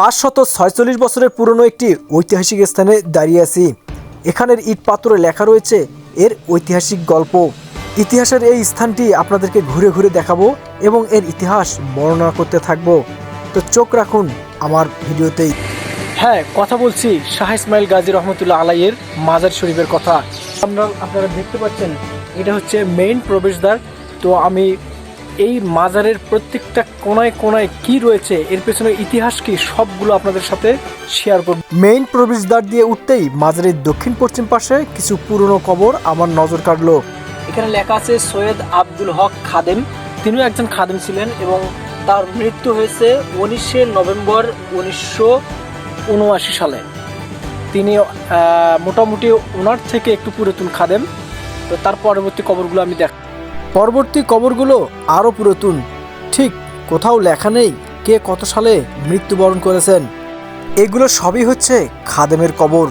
পাঁচশত ছয়চল্লিশ বছরের পুরনো একটি ঐতিহাসিক স্থানে দাঁড়িয়ে আছি। এখানের ইট পাথরে লেখা রয়েছে এর ঐতিহাসিক গল্প। ইতিহাসের এই স্থানটি আপনাদেরকে ঘুরে ঘুরে দেখাবো এবং এর ইতিহাস বর্ণনা করতে থাকব। তো চোখ রাখুন আমার ভিডিওতেই। হ্যাঁ কথা বলছি শাহ ইসমাইল গাজী রহমতুল্লাহ আলাইয়ের মাজার শরীফের কথা। আমরা আপনারা দেখতে পাচ্ছেন, এটা হচ্ছে মেইন প্রবেশদ্বার। তো আমি এই মাজারের প্রত্যেকটা কোনায় কোনায় কি রয়েছে? এর পেছনে ইতিহাস কি? সবগুলো আপনাদের সাথে শেয়ার করব। মেইন প্রবেশদ্বার দিয়ে উঠতেই মাজারের দক্ষিণ পশ্চিম পাশে কিছু পুরনো কবর আমার নজর কাটলো এখানে লেখা আছে সৈয়দ আব্দুল হক খাদেম। তিনিও একজন খাদেম ছিলেন এবং তার মৃত্যু হয়েছে উনিশে নভেম্বর উনিশশো উনআশি সালে। তিনি মোটামুটি ওনার থেকে একটু পুরাতন খাদেম। তো তার পরবর্তী কবরগুলো আমি দেখ পরবর্তী কবরগুলো আরও পুরাতন। ঠিক কোথাও লেখা নেই কে কত সালে মৃত্যুবরণ করেছেন। এগুলো সবই হচ্ছে খাদেমের কবর।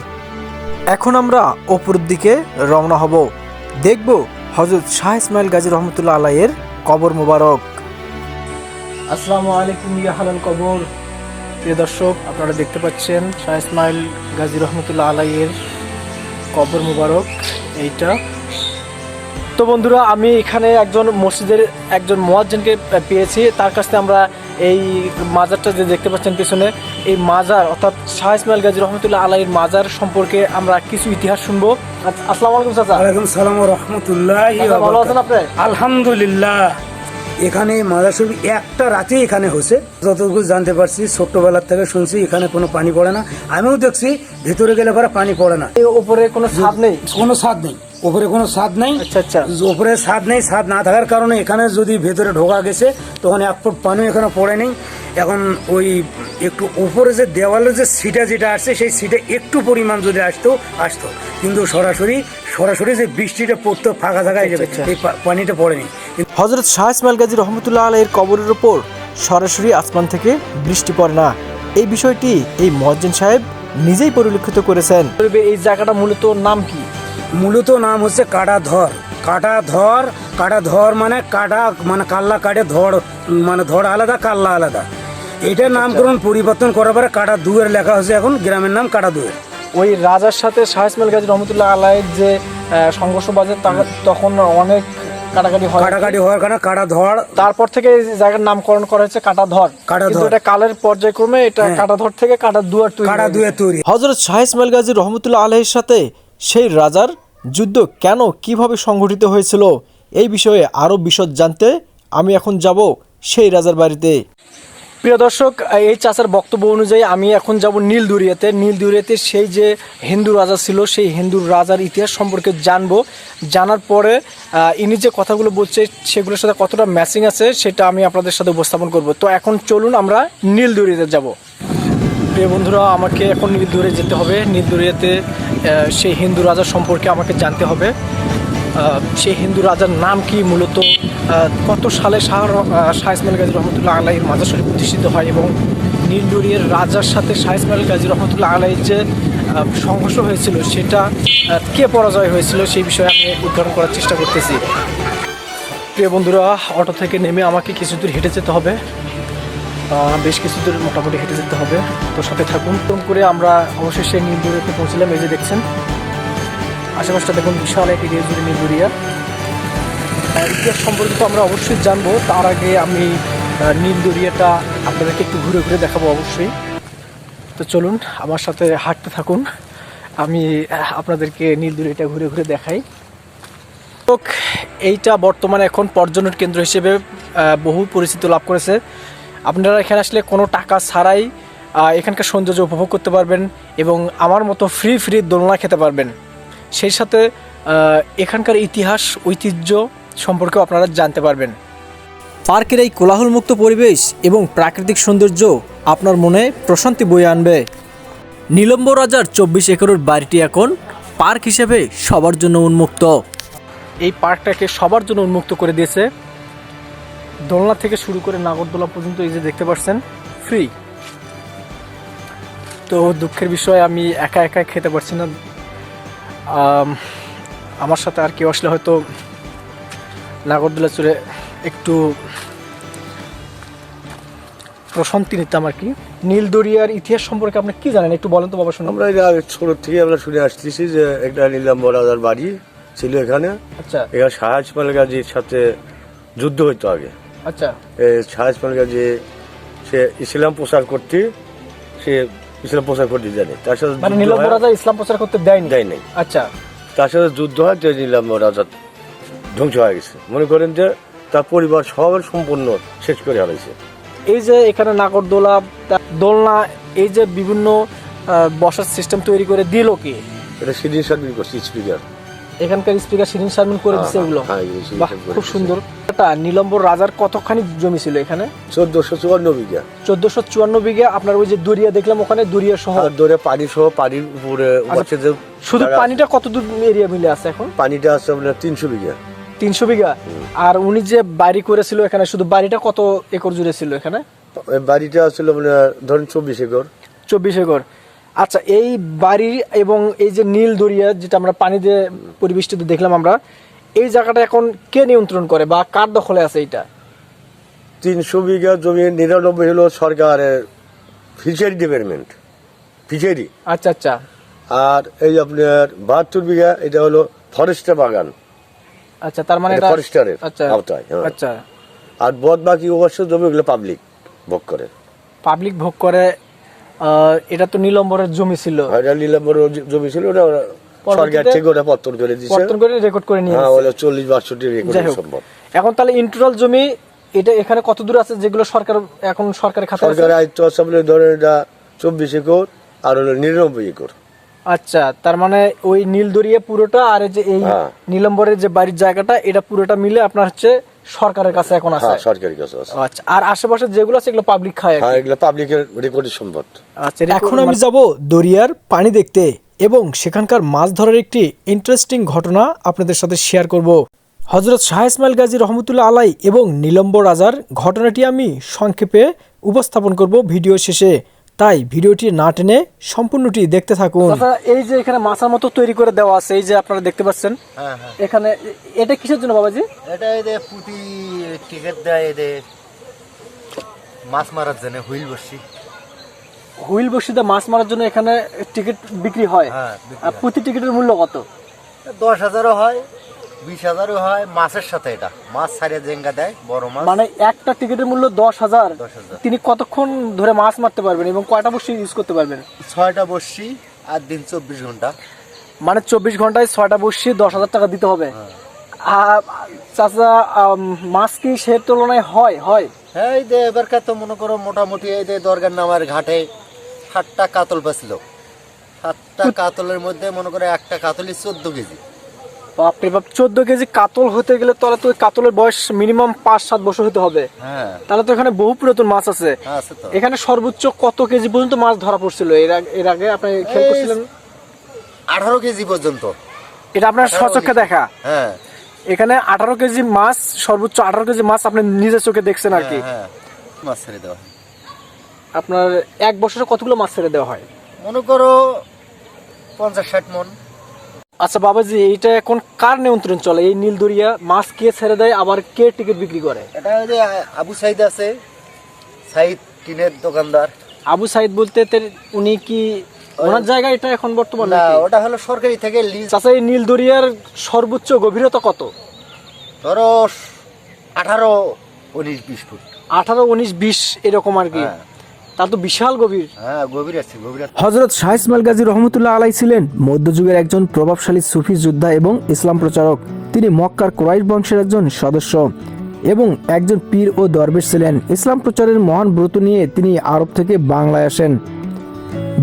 এখন আমরা ওপরের দিকে রওনা হব। দেখব হজরত শাহ ইসমাইল গাজী রহমতুল্লাহ আলাইয়ের কবর মোবারক। আসসালামু আলাইকুম, ইয়া হালাল কবর। প্রিয় দর্শক, আপনারা দেখতে পাচ্ছেন শাহ ইসমাইল গাজী রহমতুল্লাহ আলাইয়ের কবর মুবারক। এইটা তো বন্ধুরা আমি এখানে একজন মসজিদের একজন মোয়াজ্জেনকে পেয়েছি। তার কাছ থেকে আমরা এই মাজারটা যে দেখতে পাচ্ছেন পিছনে এই মাজার অর্থাৎ শাহ ইসমাইল গাজী রহমতুল্লাহ আলাইয়ের মাজার সম্পর্কে আমরা কিছু ইতিহাস শুনব। আচ্ছা, আসসালামু আলাইকুম চাচা। ওয়ালাইকুম সালাম রহমতুল্লাহ ভালো আছেন আপনি? আলহামদুলিল্লাহ। এখানে মাদার শরীফ একটা রাতে এখানে হয়েছে। যতটুকু জানতে পারছি ছোট্টবেলার থেকে শুনছি এখানে কোনো পানি পড়ে না। আমিও দেখছি ভেতরে গেলে পরে পানি পড়ে না। এই উপরে কোনো ছাদ নেই? কোনো স্বাদ নেই। ওপরে কোনো স্বাদ নেই। আচ্ছা আচ্ছা। ওপরে স্বাদ নেই স্বাদ না থাকার কারণে এখানে যদি ভেতরে ঢোকা গেছে তখন এক ফুট পানি এখানে পড়ে নেই। এখন ওই একটু উপরে যে দেওয়ালের যে সিটা যেটা আসছে সেই সিটা একটু পরিমাণ যদি আসতো আসতো। কিন্তু সরাসরি সরাসরি যে বৃষ্টিটা পড়তো ফাঁকা থাকা যাবে আচ্ছা, এই পা- পানিটা পড়েনি। হজরত শাহ ইসমাইল গাজী রহমতুল্লাহ আলাইয়ের কবরের ওপর সরাসরি আসমান থেকে বৃষ্টি পড়ে না। এই বিষয়টি এই মজ্জিন সাহেব নিজেই পরিলক্ষিত করেছেন। এই জায়গাটা মূলত নাম কি? মূলত নাম হচ্ছে কাটা ধর কাটা ধর কাটা ধর মানে কাটা মানে কাল্লা কাটে ধর মানে ধর আলাদা কাল্লা আলাদা। এটার নামকরণ পরিবর্তন করার পরে কাটা দুয়ের লেখা হয়েছে এখন গ্রামের নাম কাটা দুয়ের ওই রাজার সাথে শাহ ইসমাইল গাজী রহমতুল্লাহ আলাইয়ের যে সংঘর্ষ বাজে তা- তখন অনেক কাটাকাটি হয় কাটাকাটি হওয়ার কারণে কাটা ধর তারপর থেকে এই জায়গার নামকরণ করা হয়েছে কাটাধর কাটাধর। কিন্তু এটা কালের পর্যায়ক্রমে এটা হ্যাঁ। কাটাধর থেকে কাটা দুয়ার তৈরি কাটা। দুয়ের তৈরি হজরত শাহ ইসমাইল গাজী রহমতুল্লাহ আলহের সাথে সেই রাজার যুদ্ধ কেন কীভাবে সংঘটিত হয়েছিল এই বিষয়ে আরও বিশদ জানতে আমি এখন যাব সেই রাজার বাড়িতে প্রিয় দর্শক, এই চাচার বক্তব্য অনুযায়ী আমি এখন যাব নীলদুরিয়াতে। নীলদুরিয়াতে সেই যে হিন্দু রাজা ছিল, সেই হিন্দু রাজার ইতিহাস সম্পর্কে জানব। জানার পরে ইনি যে কথাগুলো বলছে, সেগুলোর সাথে কতটা ম্যাচিং আছে, সেটা আমি আপনাদের সাথে উপস্থাপন করব। তো এখন চলুন আমরা নীলদুরিয়াতে যাব। প্রিয় বন্ধুরা, আমাকে এখন নীলদুরে যেতে হবে। নীলদুরিয়াতে সেই হিন্দু রাজা সম্পর্কে আমাকে জানতে হবে। সেই হিন্দু রাজার নাম কি মূলত? কত সালে শাহ শাহ ইসমাইল গাজী রহমতুল্লাহ আলাইয়ের মাজার শরীফ প্রতিষ্ঠিত হয় এবং নীলদুরিয়ার রাজার সাথে শাহ ইসমাইল গাজী রহমতুল্লাহ আলাইয়ের যে সংঘর্ষ হয়েছিল সেটা কে পরাজয় হয়েছিল সেই বিষয়ে আমি উদ্ধারণ করার চেষ্টা করতেছি। প্রিয় বন্ধুরা, অটো থেকে নেমে আমাকে কিছু দূর হেঁটে যেতে হবে। বেশ কিছু দূর মোটামুটি হেঁটে যেতে হবে। তো সাথে থাকুন। করে আমরা অবশেষে নীলদুরিয়াতে পৌঁছলাম, এই যে দেখছেন। আশেপাশটা দেখুন, বিশাল এক এরিয়া জুড়ে নীলদুরিয়া ইতিহাস সম্পর্কে তো আমরা অবশ্যই জানব। তার আগে আমি নীলদুরিয়াটা আপনাদেরকে একটু ঘুরে ঘুরে দেখাবো অবশ্যই। তো চলুন, আমার সাথে হাঁটতে থাকুন। আমি আপনাদেরকে নীলদুরিয়াটা ঘুরে ঘুরে দেখাই। তো এইটা বর্তমানে এখন পর্যটন কেন্দ্র হিসেবে বহু পরিচিতি লাভ করেছে। আপনারা এখানে আসলে কোনো টাকা ছাড়াই এখানকার সৌন্দর্য উপভোগ করতে পারবেন এবং আমার মতো ফ্রি ফ্রি দোলনা খেতে পারবেন। সেই সাথে এখানকার ইতিহাস ঐতিহ্য সম্পর্কেও আপনারা জানতে পারবেন। পার্কের এই কোলাহলমুক্ত পরিবেশ এবং প্রাকৃতিক সৌন্দর্য আপনার মনে প্রশান্তি বয়ে আনবে। নীলম্ব রাজার চব্বিশ একরের বাড়িটি এখন পার্ক হিসেবে সবার জন্য উন্মুক্ত। এই পার্কটাকে সবার জন্য উন্মুক্ত করে দিয়েছে। দোলনা থেকে শুরু করে নাগরদোলা পর্যন্ত এই যে দেখতে পাচ্ছেন ফ্রি তো দুঃখের বিষয় আমি একা একা খেতে পারছি না। আমার সাথে আর কেউ আসলে হয়তো নাগরদোলা চড়ে একটু প্রশান্তি নিতাম আর কি। নীল দরিয়ার ইতিহাস সম্পর্কে আপনি কি জানেন? একটু বলেন তো বাবা শুনুন। আমরা এটা ছোট থেকে আমরা শুনে আসতেছি যে একটা নীলাম্ব রাজার বাড়ি ছিল এখানে। আচ্ছা। এখানে সাহাজ পাল গাজীর সাথে যুদ্ধ হইতো আগে। আচ্ছা। এই সাহাজ পাল গাজী সে ইসলাম প্রচার করতে সে ইসলাম প্রচার করতে জানে। তার সাথে মানে নীলম্ব রাজা ইসলাম প্রচার করতে দেয়নি? দেয় নাই। আচ্ছা। তার সাথে যুদ্ধ হয় তো নীলাম্ব রাজা ধ্বংস হয়ে গেছে। মনে করেন যে তার পরিবার সবার সম্পূর্ণ শেষ করে হারাইছে। এই যে এখানে নাগরদোলা দোলনা এই যে বিভিন্ন বসার সিস্টেম তৈরি করে দিল কি? এটা সিডিং সার্ভিস করছে স্পিকার। এখানকার স্পিকার শিরিন শারমিন করে দিচ্ছে এগুলো। হ্যাঁ, এগুলো করে খুব সুন্দর। এটা নীলম্বর রাজার কতখানি জমি ছিল এখানে? চোদ্দশো চুয়ান্ন বিঘা। চোদ্দশো চুয়ান্ন বিঘা। আপনার ওই যে দরিয়া দেখলাম ওখানে দরিয়া সহ ধরে পানি সহ পানির উপরে আচ্ছা, শুধু পানিটা কত দূর এরিয়া মিলে আছে এখন? পানিটা আছে আপনার তিনশো বিঘা। তিনশো বিঘা? আর উনি যে বাড়ি করেছিল এখানে শুধু বাড়িটা কত একর জুড়ে ছিল এখানে? বাড়িটা ছিল আপনার ধরেন চব্বিশ একর। চব্বিশ একর। আচ্ছা এই বাড়ি এবং এই যে নীল দরিয়া যেটা আমরা পানি দিয়ে পরিবেষ্টিত দেখলাম আমরা এই জায়গাটা এখন কে নিয়ন্ত্রণ করে বা কার দখলে আছে এটা তিনশো বিঘা জমি নিরানব্বই হলো সরকারের ফিশারি ডিপার্টমেন্ট ফিশারি। আচ্ছা আচ্ছা। আর এই আপনার বাহাত্তর বিঘা এটা হলো ফরেস্টের বাগান। আচ্ছা তার মানে ফরেস্টারের আচ্ছা আওতায়, হ্যাঁ। আচ্ছা। আর বদ বাকি অবশ্য জমিগুলো পাবলিক ভোগ করে। পাবলিক ভোগ করে এটা তো নীলম্বরের জমি ছিল। এটা নীলাম্বর জমি ছিল ওটা সরকার থেকে ওটা করে পর্তন করে রেকর্ড করে নিয়ে হ্যাঁ ওটা চল্লিশ বাষট্টি রেকর্ড সম্ভব। এখন তাহলে ইন্টুরাল জমি এটা এখানে কত দূর আছে যেগুলো সরকার এখন সরকারের খাতে আছে? সরকারের আয়ত্ত আছে আপনার ধরেন এটা চব্বিশ একর আর হলো নিরানব্বই একর। আচ্ছা তার মানে ওই নীল দরিয়া পুরোটা আর যে এই হ্যাঁ। নীলম্বরের যে বাড়ির জায়গাটা এটা পুরোটা মিলে আপনার হচ্ছে সরকারের কাছে এখন আছে? হ্যাঁ সরকারি কাছে আছে। আচ্ছা আর আশেপাশে যেগুলো আছে এগুলো পাবলিক খায় হ্যাঁ এগুলো পাবলিকের রেকর্ডের সম্পদ। আচ্ছা এখন আমি যাব দরিয়ার পানি দেখতে এবং সেখানকার মাছ ধরার একটি ইন্টারেস্টিং ঘটনা আপনাদের সাথে শেয়ার করব। হজরত শাহ ইসমাইল গাজী রহমতুল্লাহ আলাই এবং নীলম্ব রাজার ঘটনাটি আমি সংক্ষেপে উপস্থাপন করব ভিডিও শেষে। তাই ভিডিওটি না টেনে সম্পূর্ণটি দেখতে থাকুন। এই যে এখানে মাছার মতো তৈরি করে দেওয়া আছে এই যে আপনারা দেখতে পাচ্ছেন হ্যাঁ হ্যাঁ। এখানে এটা কিসের জন্য বাবাজি? এটা এদের পুঁতি টিকিট দেয় এদের মাছ মারার জন্য হুইল বসছি হুইল বসিতে মাছ মারার জন্য এখানে টিকিট বিক্রি হয়। হ্যাঁ, আর প্রতি টিকিটের মূল্য কত? দশ হাজারও হয়। বিশ হাজারও হয় মাছের সাথে এটা। মাছ ছাড়িয়ে জেঙ্গা দেয় বড় মাছ। মানে একটা টিকিটের মূল্য দশ হাজার। 10,000 তিনি কতক্ষণ ধরে মাছ মারতে পারবেন এবং কয়টা বসে ইউজ করতে পারবেন? ছয়টা বসছি আর দিন চব্বিশ ঘণ্টা। মানে চব্বিশ ঘন্টায় ছয়টা বসিয়ে দশ হাজার টাকা দিতে হবে। আর চাচা মাছ কি সে তুলনায় হয়? হয়? হ্যাঁ এই যে এবারকার তো মনে করো মোটামুটি এই যে দরগার নামার ঘাটে সাতটা কাতল পাছিল সাতটা কাতলের মধ্যে মনে করো একটা কাতলই চোদ্দ কেজি। বাপরে বাপ চোদ্দ কেজি কাতল হতে গেলে তাহলে তো কাতলের বয়স মিনিমাম পাঁচ সাত বছর হতে হবে। হ্যাঁ। তাহলে তো এখানে বহু পুরাতন মাছ আছে। আছে এখানে সর্বোচ্চ কত কেজি পর্যন্ত মাছ ধরা পড়ছিল? এর আগে আপনি খেয়াল করছিলেন? আঠারো কেজি পর্যন্ত। এটা আপনার 18 সচক্ষে দেখা। হ্যাঁ। এখানে আঠারো কেজি মাছ সর্বোচ্চ আঠারো কেজি মাছ আপনি নিজের চোখে দেখছেন আর কি। হ্যাঁ মাছ ছেড়ে দেওয়া আপনার এক বছরে কতগুলো মাছ ছেড়ে দেওয়া হয়? মনে করো পঞ্চাশ ষাট মন। আচ্ছা বাবাজি এইটা এখন কার নিয়ন্ত্রণ চলে? এই নীলদরিয়া মাছ কে ছেড়ে দেয় আবার কে টিকিট বিক্রি করে? এটা ওই যে আবু সাইদ আছে সাইদ টিনের দোকানদার। আবু সাইদ বলতে উনি কি ওনার জায়গা এটা এখন বর্তমানে না ওটা হলো সরকারি থেকে লিজ চাচা এই নীলদরিয়ার সর্বোচ্চ গভীরতা কত? ধরো আঠারো উনিশ বিশ ফুট। আঠারো উনিশ বিশ এরকম আর কি। হ্যাঁ। তা তো বিশাল গভীর। হ্যাঁ গভীর আছে গভীর হজরত শাহ ইসমাইল গাজী রহমতুল্লাহ আলাই ছিলেন মধ্যযুগের একজন প্রভাবশালী সুফি যোদ্ধা এবং ইসলাম প্রচারক। তিনি মক্কার কোরাইশ বংশের একজন সদস্য এবং একজন পীর ও দরবেশ ছিলেন। ইসলাম প্রচারের মহান ব্রত নিয়ে তিনি আরব থেকে বাংলায় আসেন।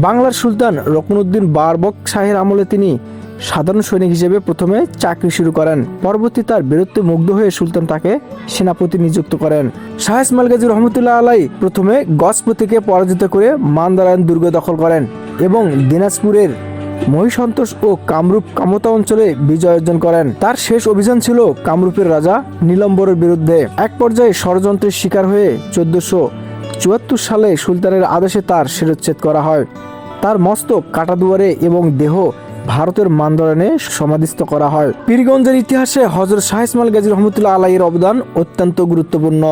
বাংলার সুলতান রকনুদ্দিন বারবক শাহের আমলে তিনি সাধারণ সৈনিক হিসেবে প্রথমে চাকরি শুরু করেন। পরবর্তী তার বীরত্বে মুগ্ধ হয়ে সুলতান তাকে সেনাপতি নিযুক্ত করেন। শাহ ইসমাইল গাজী রহমতুল্লাহ আলাই প্রথমে গজপতিকে পরাজিত করে মান্দারায়ণ দুর্গ দখল করেন এবং দিনাজপুরের মহিষন্তোষ ও কামরূপ কামতা অঞ্চলে বিজয় অর্জন করেন। তার শেষ অভিযান ছিল কামরূপের রাজা নীলম্বরের বিরুদ্ধে। এক পর্যায়ে ষড়যন্ত্রের শিকার হয়ে চোদ্দশো চুয়াত্তর সালে সুলতানের আদেশে তার শিরোচ্ছেদ করা হয়। তার মস্তক, কাটাদুয়ারে এবং দেহ ভারতের মান্দরানে সমাধিস্থ করা হয়। পীরগঞ্জের ইতিহাসে হজরত শাহ ইসমাইল গাজী রহমতুল্লাহ আলাইয়ের অবদান অত্যন্ত গুরুত্বপূর্ণ।